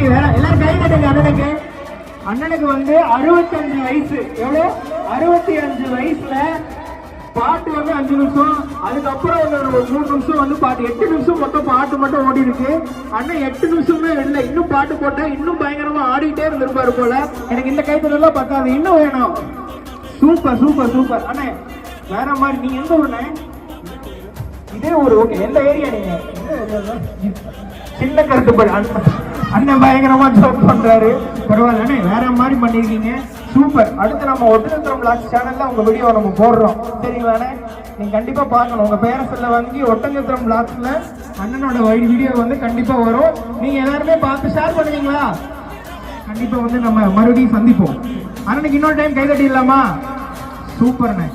சரி வேற எல்லாரும் கை அண்ணனுக்கு. அண்ணனுக்கு வந்து அறுபத்தஞ்சு வயசு. எவ்வளோ அறுபத்தி அஞ்சு வயசுல பாட்டு வந்து அஞ்சு நிமிஷம். அதுக்கப்புறம் ஒரு மூணு நிமிஷம் வந்து பாட்டு. எட்டு நிமிஷம் மொத்தம் பாட்டு மட்டும் ஓடி இருக்கு அண்ணன் எட்டு நிமிஷமே இல்லை இன்னும் பாட்டு போட்டா இன்னும் பயங்கரமா ஆடிட்டே இருந்திருப்பாரு போல. எனக்கு இந்த கைத்தலாம் பத்தாது. இன்னும் வேணும். Super super super. அண்ணே வேற மாதிரி நீ எந்த ஊருண்ணே? இதே ஒரு ஓகே. எந்த ஏரியா நீங்க? சின்ன கருத்துப்படி. அண்ணன் அண்ணன் பயங்கரமா ஜோக் பண்றாரு. பரவாயில்ல அண்ணே வேற மாதிரி பண்ணிருக்கீங்க. சூப்பர். அடுத்து நம்ம ஒட்டுநத்திரம் பிளாக்ஸ் சேனல்ல உங்க வீடியோ நம்ம போடுறோம். சரிங்களாண்ணே நீங்க கண்டிப்பா பார்க்கணும். உங்க பேரஸ்ல வாங்கி ஒட்டஞ்சத்திரம் பிளாக்ஸ்ல அண்ணனோட வீடியோ வந்து கண்டிப்பா வரும். நீங்க எல்லாருமே பார்த்து ஷேர் பண்ணுவீங்களா? கண்டிப்பா வந்து நம்ம மறுபடியும் சந்திப்போம். அண்ணனுக்கு இன்னொரு டைம் கை தட்டிடலாமா? சூப்பர்ண்ணே